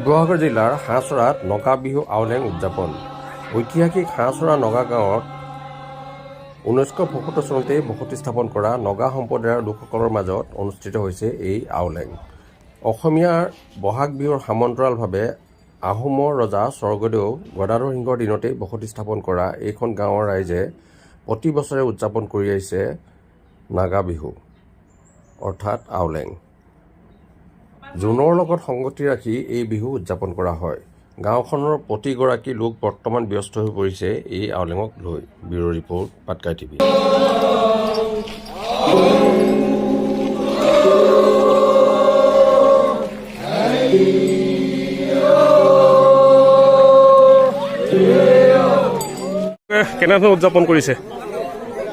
শিৱসাগৰ জিলাৰ হাঁহচৰাত নগা বিহু আউলেং উদযাপন। ঐতিহাসিক হাঁহচৰা নগা গাঁৱত ঊনৈছশ পঁয়সত্তৰ চনতে বসতি স্থাপন কৰা নগা সম্প্ৰদায়ৰ লোকসকলৰ মাজত অনুষ্ঠিত হৈছে এই আউলেং। অসমীয়াৰ বহাগ বিহুৰ সমান্তৰালভাৱে আহোমৰ ৰজা স্বৰ্গদেউ গদাধৰ সিংহৰ দিনতেই বসতি স্থাপন কৰা এইখন গাঁৱৰ ৰাইজে প্ৰতি বছৰে উদযাপন কৰি আহিছে নাগা বিহু অৰ্থাৎ আউলেং। জোনৰ লগত সংগতি ৰাখি এই বিহু উদযাপন কৰা হয়। গাঁওখনৰ প্ৰতিগৰাকী লোক বৰ্তমান ব্যস্ত হৈ পৰিছে এই আউলেঙক লৈ। Bureau report Patkai TV. কেনেধৰণে উদযাপন কৰিছে?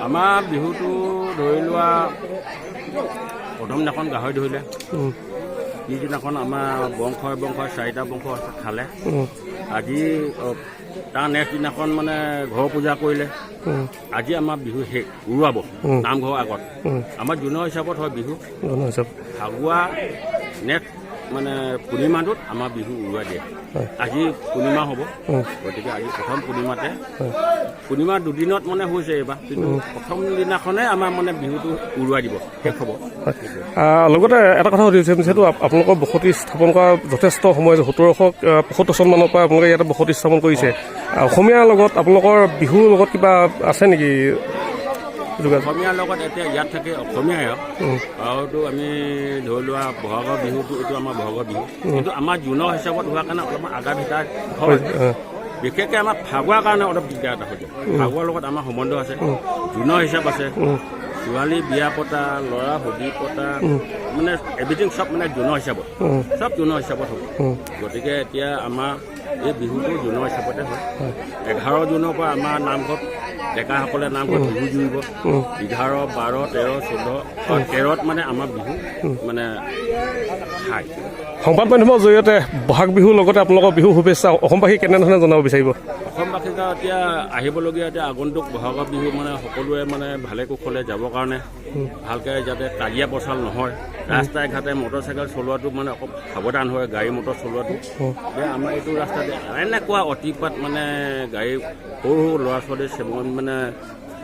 আমাৰ বিহুটো ধৰি লোৱা প্ৰথম দিনাখন গাহৰি ধৰিলে। পিছদিনাখন আমাৰ বংশই বংশই চাৰিটা বংশ খালে। আজি তাৰ নেক্সট দিনাখন মানে ঘৰ পূজা কৰিলে। আজি আমাৰ বিহু শেষ উৰুৱাব নামঘৰৰ আগত। আমাৰ জুনৰ হিচাপত হয় বিহু। ফাগুৱা নেক্সট মানে পূৰ্ণিমাটোত আমাৰ বিহু উৰুৱাই দিয়ে। আজি পূৰ্ণিমা হ'ব গতিকে আজি প্ৰথম পূৰ্ণিমাতে। পূৰ্ণিমা দুদিনত মানে হৈছে এইবাৰ কিন্তু প্ৰথম দিনাখনে আমাৰ মানে বিহুটো উৰুৱাই দিব শেষ হ'ব। লগতে এটা কথা সুধিছে যিহেতু আপ- আপোনালোকৰ বসতি স্থাপন কৰা যথেষ্ট সময় সোতৰশ পঁয়সত্তৰ চনমানৰ পৰা আপোনালোকে ইয়াতে বসতি স্থাপন কৰিছে। অসমীয়াৰ লগত আপোনালোকৰ বিহুৰ লগত কিবা আছে নেকি? অসমীয়াৰ লগত এতিয়া ইয়াত থাকে অসমীয়াই আৰু। আৰুতো আমি ধৰি লোৱা বহাগৰ বিহুটো এইটো আমাৰ বহাগৰ বিহু। কিন্তু আমাৰ জুনৰ হিচাপত হোৱাৰ কাৰণে অলপমান আগা ভিতা হয়। বিশেষকৈ আমাৰ ফাগুৱাৰ কাৰণে অলপ দিগদাৰ এটা হৈ যায়। ফাগুৱাৰ লগত আমাৰ সম্বন্ধ আছে। জুনৰ হিচাপ আছে। ছোৱালী বিয়া পতা ল'ৰা সুধি পতা মানে এভৰিথিং চব মানে জুনৰ হিচাপত। চব জুনৰ হিচাপত হ'ব। গতিকে এতিয়া আমাৰ এই বিহুটো জুনৰ হিচাপতে হয়। এঘাৰ জুনৰ পৰা আমাৰ নামঘৰত ডেকাসকলে নামঘৰত বিহু জুৰিব। এঘাৰ বাৰ তেৰ চৈধ্য তেৰত মানে আমাৰ বিহু। মানে সংবাদ মাধ্যমৰ জৰিয়তে বহাগ বিহুৰ লগতে আপোনালোকৰ বিহু শুভেচ্ছা অসমবাসী কেনেধৰণে জনাব বিচাৰিব? অসমবাসীক আৰু এতিয়া আহিবলগীয়া এতিয়া আগন্তুক বহাগৰ বিহু মানে সকলোৱে মানে ভালে কুশলে যাবৰ কাৰণে ভালকৈ যাতে কাজিয়া পচাল নহয়। ৰাস্তাই ঘাটে মটৰ চাইকেল চলোৱাটো মানে অকণ সাৱধান হয় গাড়ী মটৰ চলোৱাটো। আমাৰ এইটো ৰাস্তাতে এনেকুৱা অতিপাত মানে গাড়ী সৰু সৰু ল'ৰা ছোৱালী চেমন মানে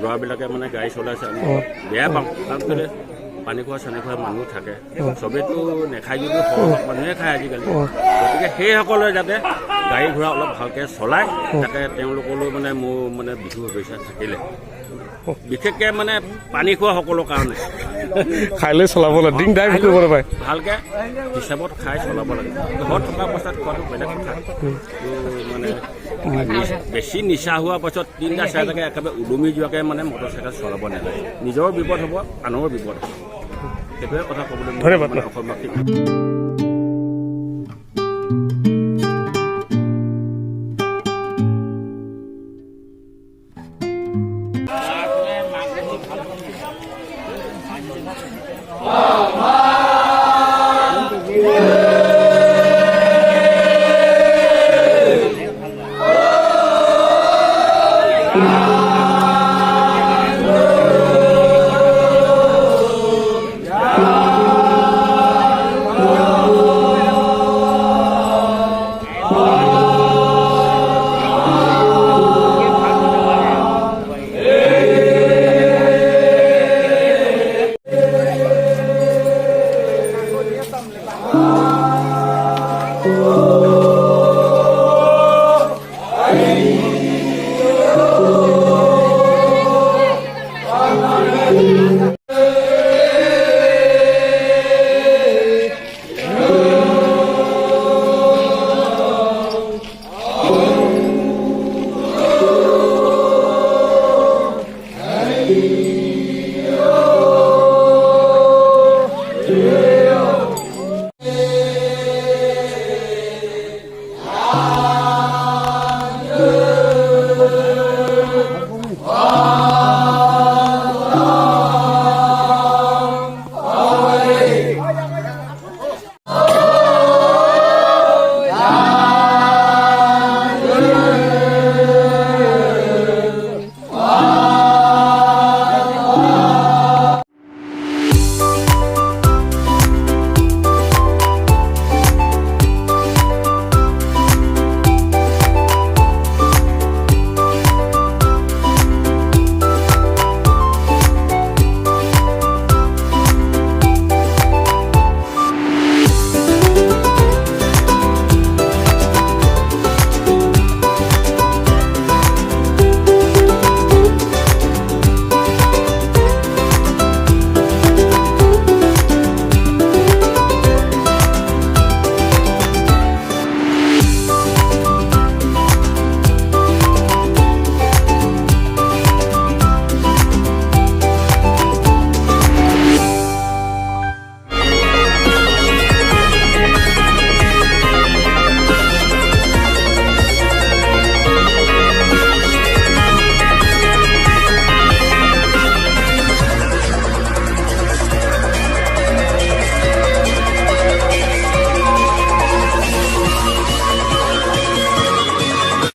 ল'ৰাবিলাকে মানে গাড়ী চলাইছে আমি বেয়া পাওঁ। কাৰণ কেলৈ? পানী খোৱা চানী খোৱা মানুহ থাকে। চবেইতো নেখায় যদিও সৰহ মানুহে খায় আজিকালি। গতিকে সেইসকলে যাতে গাড়ী ঘোঁৰা অলপ ভালকৈ চলায় তাকে তেওঁলোকলৈ মানে মোৰ মানে বিহু শুভেচ্ছা থাকিলে। বিশেষকৈ মানে পানী খোৱা সকলৰ কাৰণে। খাই লৈ চলাব লাগে। ডিং ড্ৰাইভ কৰিব নাপায় ভালকৈ হিচাপত খাই চলাব লাগে। ঘৰত থকা অৱস্থাত খোৱাটো বেলেগ কথা। মানে নিচ- বেছি নিচা হোৱাৰ পাছত তিনিটা চাৰিটাকে একেবাৰে ওলমি যোৱাকৈ মানে মটৰ চাইকেল চলাব নালাগে। নিজৰ বিপদ হ'ব আনৰো বিপদ হ'ব। সেইটোৱে কথা ক'বলৈ ধন্যবাদ।